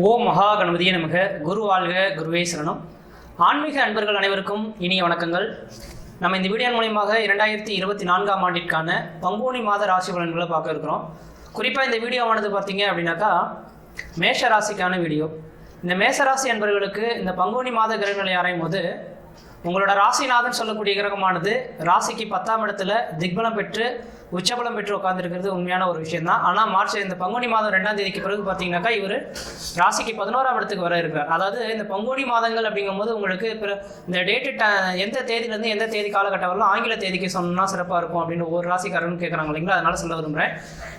ஓம் மகா கணபதிய நமக. குரு வாழ்க குருவே சரணம். ஆன்மீக அன்பர்கள் அனைவருக்கும் இனிய வணக்கங்கள். நம்ம இந்த வீடியோ மூலியமாக இரண்டாயிரத்தி இருபத்தி நான்காம் ஆண்டிற்கான பங்குனி மாத ராசி பலன்களை பார்க்க இருக்கிறோம். குறிப்பாக இந்த வீடியோவானது பார்த்தீங்க அப்படின்னாக்கா மேஷ ராசிக்கான வீடியோ. இந்த மேஷ ராசி அன்பர்களுக்கு இந்த பங்குனி மாத கிரகங்களை ஆராயும் போது உங்களோட ராசிநாதன் சொல்லக்கூடிய கிரகமானது ராசிக்கு பத்தாம் இடத்துல திக்பலம் பெற்று உச்சபலம் பெற்று உட்கார்ந்துருக்கிறது உண்மையான ஒரு விஷயம் தான் ஆனால் மார்ச் இந்த பங்குனி மாதம் ரெண்டாம் தேதிக்கு பிறகு பார்த்தீங்கன்னாக்கா இவர் ராசிக்கு பதினோராம் இடத்துக்கு வர இருக்கிறார். அதாவது இந்த பங்குனி மாதங்கள் அப்படிங்கும்போது உங்களுக்கு இந்த டேட்டு எந்த தேதியிலேருந்து எந்த தேதி காலகட்டம் வரலாம் ஆங்கில தேதிக்கு சொன்னால் சிறப்பாக இருக்கும் அப்படின்னு ஒவ்வொரு ராசிக்காரன் கேட்குறாங்க இல்லைங்களா? அதனால சொல்ல விரும்புகிறேன்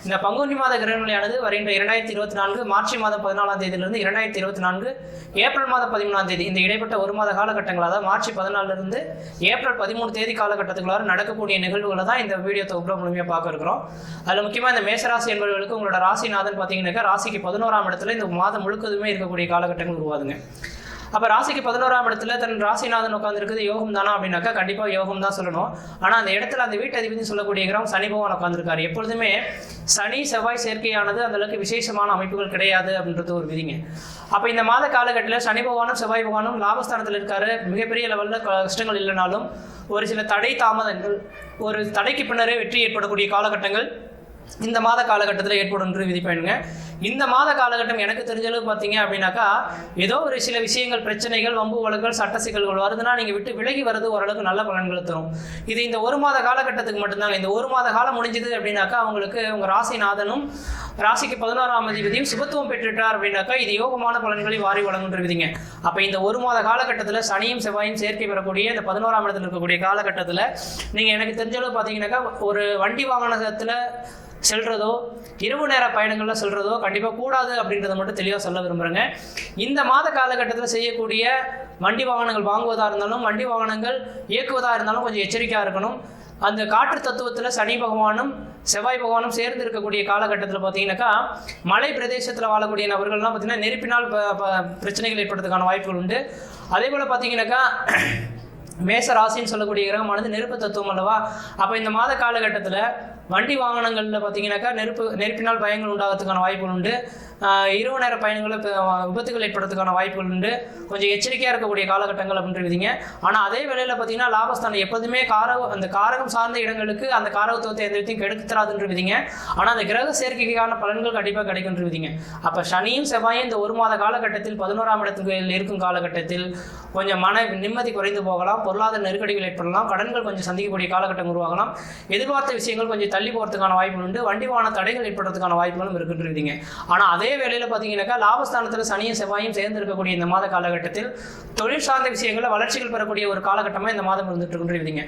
இந்த பங்குனி மாத கிரகநிலையானது வருகின்ற இரண்டாயிரத்தி இருபத்தி நான்கு மார்ச் மாதம் பதினாலாம் தேதியிலிருந்து இரண்டாயிரத்தி இருபத்தி நான்கு ஏப்ரல் மாதம் பதிமூணாம் தேதி. இந்த இடைப்பட்ட ஒரு மாத காலகட்டங்கள் அதாவது மார்ச் பதினாலிருந்து ஏப்ரல் பதிமூணு தேதி காலகட்டத்துக்குள்ளார நடக்கக்கூடிய நிகழ்வுகளை தான் இந்த வீடியோ தொகுப்பில் முழுமையாக பார்க்க இருக்கிறோம். அதில் முக்கியமாக இந்த மேசராசி என்பவர்களுக்கு உங்களோட ராசிநாதன் பார்த்தீங்கன்னாக்கா ராசிக்கு பதினோராம் இடத்துல இந்த மாதம் முழுக்கதுமே இருக்கக்கூடிய காலகட்டங்கள் உருவாதுங்க அப்போ ராசிக்கு பதினோராம் இடத்துல தன் ராசிநாதன் உட்காந்துருக்குது யோகம் தானா அப்படின்னாக்கா கண்டிப்பாக யோகம் தான் சொல்லணும். ஆனால் அந்த இடத்துல அந்த வீட்டு அதிபதி சொல்லக்கூடிய கிரகம் சனி பகவான் உட்காந்துருக்காரு எப்பொழுதுமே சனி செவ்வாய் சேர்க்கையானது அந்த அளவுக்கு விசேஷமான அமைப்புகள் கிடையாது அப்படின்றது ஒரு விதிங்க. அப்போ இந்த மாத காலகட்டத்தில் சனி பகவானும் செவ்வாய் பகவானும் லாபஸ்தானத்தில் இருக்காரு. மிகப்பெரிய லெவலில் கஷ்டங்கள் இல்லைனாலும் ஒரு சில தடை தாமதங்கள் ஒரு தடைக்கு பின்னரே வெற்றி ஏற்படக்கூடிய காலகட்டங்கள் இந்த மாத காலகட்டத்தில் ஏற்படும் என்று விதிப்பேனுங்க. இந்த மாத காலகட்டம் எனக்கு தெரிஞ்சளவு பார்த்தீங்க அப்படின்னாக்கா ஏதோ ஒரு சில விஷயங்கள் பிரச்சனைகள் வம்பு வழக்குகள் சட்ட சிக்கல்கள் வருதுன்னா நீங்கள் விட்டு விலகி வர்றது ஓரளவுக்கு நல்ல பலன்களை தரும். இது இந்த ஒரு மாத காலகட்டத்துக்கு மட்டும்தாங்க. இந்த ஒரு மாத காலம் முடிஞ்சது அப்படின்னாக்கா அவங்களுக்கு உங்கள் ராசிநாதனும் ராசிக்கு பதினோராம் அதிபதியும் சுபத்துவம் பெற்றுட்டார் அப்படின்னாக்கா இது யோகமான பலன்களை வாரி வழங்குன்ற விதிங்க அப்போ இந்த ஒரு மாத காலகட்டத்தில் சனியும் செவ்வாயும் சேர்க்கை பெறக்கூடிய இந்த பதினோராம் இடத்துல இருக்கக்கூடிய காலகட்டத்தில் நீங்கள் எனக்கு தெரிஞ்ச அளவு பார்த்தீங்கன்னாக்கா ஒரு வண்டி வாகனத்தில் செல்றதோ இரவு நேர பயணங்களில் செல்றதோ கண்டிப்பாக கூடாது அப்படின்றத மட்டும் தெளிவாக சொல்ல விரும்புகிறேங்க இந்த மாத காலகட்டத்தில் செய்யக்கூடிய வண்டி வாகனங்கள் வாங்குவதாக இருந்தாலும் வண்டி வாகனங்கள் இயக்குவதாக இருந்தாலும் கொஞ்சம் எச்சரிக்கையாக இருக்கணும். அந்த காற்று தத்துவத்தில் சனி பகவானும் செவ்வாய் பகவானும் சேர்ந்து இருக்கக்கூடிய காலகட்டத்தில் பார்த்தீங்கன்னாக்கா மலை பிரதேசத்தில் வாழக்கூடிய நபர்கள்லாம் பார்த்தீங்கன்னா நெருப்பினால் ப- ப- பிரச்சனைகள் ஏற்படுறதுக்கான வாய்ப்புகள் உண்டு. அதே போல் பார்த்தீங்கன்னாக்கா மேச ராசின்னு சொல்லக்கூடிய கிரகமானது நெருப்பு தத்துவம் அல்லவா? அப்போ இந்த மாத காலகட்டத்தில் வண்டி வாகனங்களில் பார்த்தீங்கன்னாக்கா நெருப்பு நெருப்பினால் பயங்கள் உண்டாகிறதுக்கான வாய்ப்புகள் உண்டு. இரவு நேர பயணங்களில் விபத்துகள் ஏற்படுறதுக்கான வாய்ப்புகள் உண்டு. கொஞ்சம் எச்சரிக்கையாக இருக்கக்கூடிய காலகட்டங்கள் அப்படின்றீங்க ஆனால் அதே வேளையில் பார்த்தீங்கன்னா லாபஸ்தானம் எப்போதுமே காரக அந்த காரகம் சார்ந்த இடங்களுக்கு அந்த காரகத்துவத்தை எந்த விதையும் கெடுத்துறாதுன்ற விதிங்க ஆனால் அந்த கிரக சேர்க்கைக்கான பலன்கள் கண்டிப்பாக கிடைக்குன்ற அப்போ சனியும் செவ்வாயும் இந்த ஒரு மாத காலகட்டத்தில் பதினோராம் இடத்துக்கு இருக்கும் காலகட்டத்தில் கொஞ்சம் மன நிம்மதி குறைந்து போகலாம். பொருளாதார நெருக்கடிகள் ஏற்படலாம். கடன்கள் கொஞ்சம் சந்திக்கக்கூடிய காலகட்டம் உருவாகலாம். எதிர்பார்த்த விஷயங்கள் கொஞ்சம் தள்ளி போகிறதுக்கான வாய்ப்புகள் உண்டு. வண்டிவான தடைகள் ஏற்படுறதுக்கான வாய்ப்புகளும் இருக்குன்றீங்க ஆனால் அதே வேளையில் பார்த்தீங்கன்னாக்கா லாபஸ்தானத்தில் சனியும் செவ்வாயும் சேர்ந்து இருக்கக்கூடிய இந்த மாத காலகட்டத்தில் தொழில் சார்ந்த விஷயங்களில் வளர்ச்சிகள் பெறக்கூடிய ஒரு காலகட்டமாக இந்த மாதம் இருந்துட்டு இருக்குன்றீங்க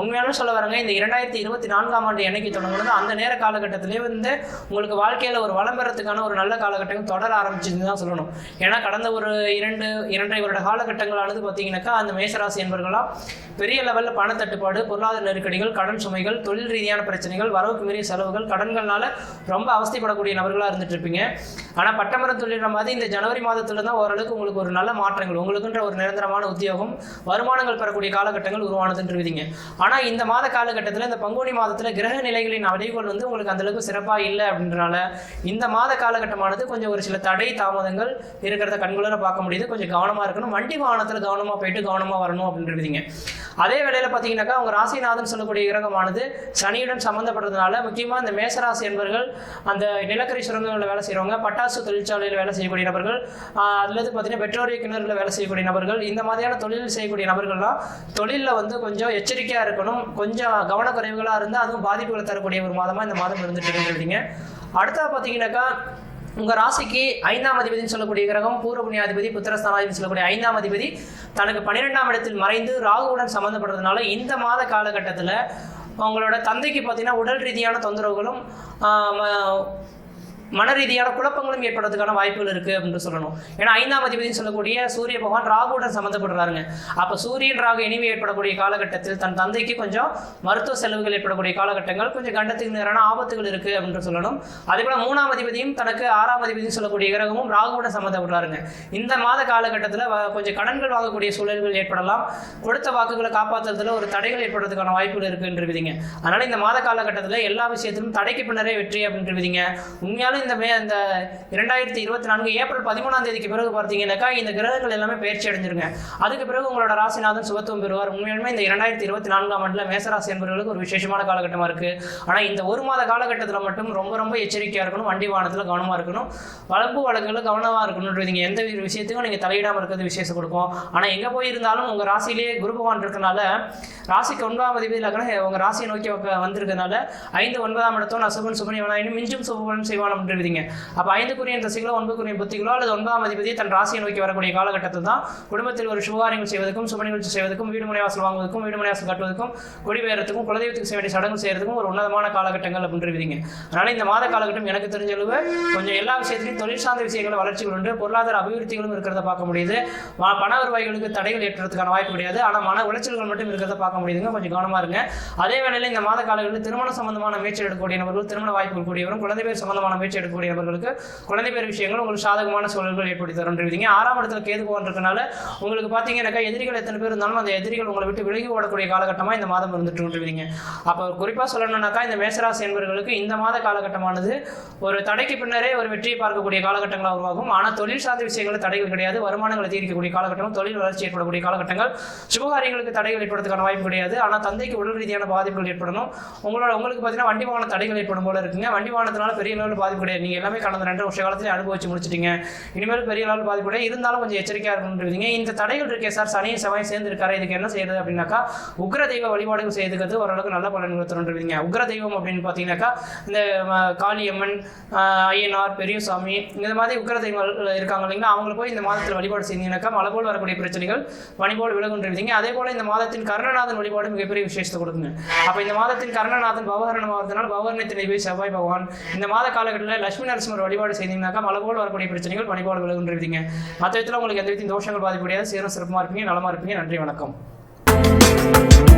உண்மையான சொல்ல வரங்க இந்த இரண்டாயிரத்தி இருபத்தி நான்காம் ஆண்டு என்னைக்கு தொடங்குனது அந்த நேர காலகட்டத்திலே வந்து உங்களுக்கு வாழ்க்கையில் ஒரு வளம் பெறத்துக்கான ஒரு நல்ல காலகட்டம் தொடர ஆரம்பிச்சுன்னு தான் சொல்லணும். ஏன்னா கடந்த ஒரு இரண்டு இரண்டரை வருட காலகட்டங்களானது பார்த்தீங்கன்னாக்கா அந்த மேசராசி என்பவர்களாம் பெரிய லெவலில் பணத்தட்டுப்பாடு பொருளாதார நெருக்கடிகள் கடன் சுமைகள் தொழில் ரீதியான பிரச்சனைகள் வரவுக்கு மீறிய செலவுகள் கடன்கள்னால ரொம்ப அவஸ்தைப்படக்கூடிய நபர்களாக இருந்துட்டு இருப்பீங்க. ஆனால் பட்டமரம் தொழில் மாதிரி இந்த ஜனவரி மாதத்துல தான் ஓரளவுக்கு உங்களுக்கு ஒரு நல்ல மாற்றங்கள் உங்களுக்குன்ற ஒரு நிரந்தரமான உத்தியோகம் வருமானங்கள் பெறக்கூடிய காலகட்டங்கள் உருவானதுன்ற விதிங்க ஆனால் இந்த மாத காலகட்டத்தில் இந்த பங்குனி மாதத்தில் கிரக நிலைகளின் அடைவுகள் வந்து உங்களுக்கு அந்தளவுக்கு சிறப்பாக இல்லை அப்படின்றனால இந்த மாத காலகட்டமானது கொஞ்சம் ஒரு சில தடை தாமதங்கள் இருக்கிறத கண்குளர பார்க்க முடியுது. கொஞ்சம் கவனமாக இருக்கணும். வண்டி வாகனத்தில் கவனமாக போயிட்டு கவனமாக வரணும் அப்படின்ற விதிங்க அதே வேளையில் பார்த்தீங்கன்னாக்கா உங்கள் ராசிநாதன் சொல்லக்கூடிய கிரகமானது சனியுடன் சம்மந்தப்படுறதுனால முக்கியமாக இந்த மேசராசி என்பவர்கள் அந்த நிலக்கரி சுரங்கங்களில் வேலை செய்கிறவங்க பட்டாசு தொழிற்சாலையில் வேலை செய்யக்கூடிய நபர்கள் அதுலேருந்து பார்த்தீங்கன்னா பெட்ரோலிய கிணறுல வேலை செய்யக்கூடிய நபர்கள் இந்த மாதிரியான தொழில் செய்யக்கூடிய நபர்கள்லாம் தொழிலில் வந்து கொஞ்சம் எச்சரிக்கையாக இருக்கணும். கொஞ்சம் கவனக்குறைவுகளாக இருந்தால் அதுவும் பாதிப்புகளை தரக்கூடிய ஒரு மாதமாக இந்த மாதம் இருந்துட்டு இருக்கிறீங்க அடுத்தா பார்த்தீங்கன்னாக்கா உங்கள் ராசிக்கு ஐந்தாம் அதிபதினு சொல்லக்கூடிய கிரகம் பூர்வ புண்ணியாதிபதி புத்திரஸ்தானாதிபதி சொல்லக்கூடிய ஐந்தாம் அதிபதி தனக்கு பன்னிரெண்டாம் இடத்தில் மறைந்து ராகுவுடன் சம்மந்தப்படுறதுனால இந்த மாத காலகட்டத்தில் அவங்களோட தந்தைக்கு பார்த்தீங்கன்னா உடல் ரீதியான தொந்தரவுகளும் ம- மன ரீதியான குழப்பங்களும் ஏற்படுறதுக்கான வாய்ப்புகள் இருக்குது அப்படின்னு சொல்லணும். ஏன்னா ஐந்தாம் அதிபதினு சொல்லக்கூடிய சூரிய பகவான் ராகுவுடன் சம்மந்தப்படுறாருங்க. அப்போ சூரியன் ராகு இனிமே ஏற்படக்கூடிய காலகட்டத்தில் தன் தந்தைக்கு கொஞ்சம் மருத்துவ செலவுகள் ஏற்படக்கூடிய காலகட்டங்கள் கொஞ்சம் கண்டத்துக்கு நேரான ஆபத்துகள் இருக்குது அப்படின்னு சொல்லணும். அதே போல் மூணாம் அதிபதியும் தனக்கு ஆறாம் அதிபதியும் சொல்லக்கூடிய கிரகமும் ராகுவுடன் சம்மந்தப்படுறாருங்க. இந்த மாத காலகட்டத்தில் கொஞ்சம் கடன்கள் வாங்கக்கூடிய சூழல்கள் ஏற்படலாம். கொடுத்த வாக்குகளை காப்பாற்றுறதுல ஒரு தடைகள் ஏற்படுறதுக்கான வாய்ப்புகள் இருக்குன்ற விதிங்க அதனால இந்த மாத காலகட்டத்தில் எல்லா விஷயத்திலும் தடைக்கு பின்னரே வெற்றி அப்படின்ற விதிங்க உண்மையாலும் இந்த மே இந்த இரண்டாயிரத்தி இருபத்தி நான்கு ஏப்ரல் பதிமூணாம் தேதிக்கு பிறகு பார்த்தீங்கன்னாக்கா இந்த கிரகங்கள் எல்லாமே பயிற்சி அடைஞ்சிருங்க. அதுக்கு பிறகு உங்களோட ராசிநாதன் சுகத்துவம் பெறுவார். உண்மையுமே இந்த இரண்டாயிரத்தி இருபத்தி நான்காம் ஆண்டில் மேசராசி என்பவர்களுக்கு ஒரு விசேஷமான காலகட்டமாக இருக்கு. ஆனால் இந்த ஒரு மாத காலகட்டத்தில் மட்டும் ரொம்ப ரொம்ப எச்சரிக்கையாக இருக்கணும் வண்டி வாகனத்தில் கவனமாக இருக்கணும் வளர்ப்பு வழக்குகளில் கவனமாக இருக்கணும் நீங்கள் எந்த ஒரு விஷயத்துக்கும் நீங்கள் தலையிடாமல் இருக்கிறது விசேஷம் கொடுக்கும். ஆனால் எங்கே போயிருந்தாலும் உங்கள் ராசியிலேயே குரு பகவான் இருக்கனால ராசிக்கு ஒன்பதாம் அதிபதி லக்னம் உங்கள் ராசியை நோக்கி வந்திருக்கனால ஐந்து ஒன்பதாம் இடத்தோம் அசுபன் சுபனியவனாயினும் மிஞ்சும் சுபபலன் செய்வான் எழுதிங்க. அப்போ ஐந்துக்குரிய தசைகளோ ஒன்பதுக்குரிய புத்திகளோ அல்லது ஒன்பதாம் அதிபதி தன் ராசியை நோக்கி வரக்கூடிய காலகட்டத்தில் தான் குடும்பத்தில் ஒரு சுபகாரியங்கள் செய்வதற்கும் சுப நிகழ்ச்சி செய்வதற்கும் வீடு முனைவாசல் வாங்குவதற்கும் வீடு முனைவாசல் கட்டுவதற்கும் குடிபெயர்த்துக்கும் குலதெய்வத்துக்கு செய்ய வேண்டிய சடங்கு செய்யறதுக்கும் ஒரு உன்னதமான காலகட்டங்கள் அப்படின்றீங்க அதனால இந்த மாத காலகட்டம் எனக்கு தெரிஞ்ச அளவு கொஞ்சம் எல்லா விஷயத்திலையும் தொழில் சார்ந்த விஷயங்கள் வளர்ச்சிகள் உண்டு. பொருளாதார அபிவிருத்திகளும் இருக்கிறத பார்க்க முடியுது. பண வருவாய்களுக்கு தடைகள் ஏற்றுறதுக்கான வாய்ப்பு கிடையாது. ஆனால் மன உளைச்சல்கள் மட்டும் இருக்கிறத பார்க்க முடியுதுங்க. கொஞ்சம் கவனமா இருங்க. அதே வேளையில் இந்த மாத காலங்களில் திருமணம் சம்பந்தமான முயற்சி எடுக்கக்கூடிய நபர்கள் திருமண வாய்ப்புகள் கூடியவரும் குழந்தை பேர் சம்பந்தமான முயற்சி எடுக்கக்கூடிய நபர்களுக்கு குழந்தை பேர் விஷயங்கள் உங்களுக்கு சாதகமான சூழல்கள் ஏற்படுத்தி தருன்றீங்க ஆறாம் இடத்துல கேது போகிறதுனால உங்களுக்கு பார்த்தீங்கன்னாக்கா எதிரிகள் எத்தனை பேர் இருந்தாலும் அந்த எதிரிகள் உங்களை விட்டு விலகி ஓடக்கூடிய காலகட்டமாக இந்த மாதம் இருந்துட்டு இருக்கீங்க அப்போ குறிப்பாக சொல்லணும்னாக்கா இந்த மேசராசி என்பவர்களுக்கு இந்த மாத காலகட்டமானது ஒரு தடைக்கு பின்னரே ஒரு வெற்றியை பார்க்கக்கூடிய காலகட்டங்களாக உருவாகும். ஆனால் தொழில் சார்ந்த விஷயங்கள் தடைகள் கிடையாது. வருமானங்களை தீர்க்கக்கூடிய காலகட்டம் தொழில் வளர்ச்சி ஏற்படக்கூடிய காலகட்டங்கள். சுபகாரியங்களுக்கு தடைகள் ஏற்படுறதுக்கான வாய்ப்பு கிடையாது. ஆனால் தந்தைக்கு உடல் ரீதியான பாதிப்புகள் ஏற்படணும். உங்களோட உங்களுக்கு பார்த்தீங்கன்னா வண்டி வாகன தடைகள் ஏற்படும் போல இருக்குங்க. வண்டி வாகனத்தினால பெரிய அளவில் பாதிப்பு கிடையாது நீங்கள் எல்லாமே கடந்த ரெண்டு வருஷ காலத்தில் அனுபவிச்சு முடிச்சிட்டீங்க. இனிமேல் பெரிய அளவில் பாதிப்பு கிடையாது இருந்தாலும் கொஞ்சம் எச்சரிக்கையாக இருக்கணுன்றீங்க இந்த தடைகள் இருக்கே சார். சனியும் செவ்வாயும் சேர்ந்து இருக்காரு இதுக்கு என்ன செய்யறது அப்படின்னாக்கா உக்ர தெய்வ வழிபாடுகள் செய்துக்கிறது ஓரளவுக்கு நல்ல பலன்கள் தருன்றீங்க உக்ர தெய்வம் அப்படின்னு பார்த்தீங்கன்னாக்கா இந்த காளியம்மன் ஐயனார் பெரியசாமி இந்த மாதிரி உக்ர தெய்வங்கள் இருக்காங்க இல்லைங்களா? அவங்களை போய் இந்த மாதத்தில் வழிபாடு செய்தீங்கன்னாக்கா மழை போல் வரக்கூடிய பிரச்சனைகள் பணிபோல் விலகுன்றீங்க. அதே போல இந்த மாதத்தின் கர்ணநாதன் வழிபாடு மிகப்பெரிய விசேஷத்தை கொடுக்குங்க. அப்போ இந்த மாதத்தின் கர்ணநாதன் பவகரணம் ஆகிறதுனால பவகரணத்தினை போய் செவ்வாய் பகவான் இந்த மாத காலகட்டத்தில் லட்சுமி நரசிம்மர் வழிபாடு செய்தீங்கன்னாக்கா மலை போல் வரக்கூடிய பிரச்சனைகள் பனி போல் விலகுன்றீங்க மற்ற விதத்தில் உங்களுக்கு எந்த விதத்தையும் தோஷங்கள் பாதிப்படையாது சீரும் இருப்பீங்க நலமாக இருப்பீங்க. நன்றி வணக்கம்.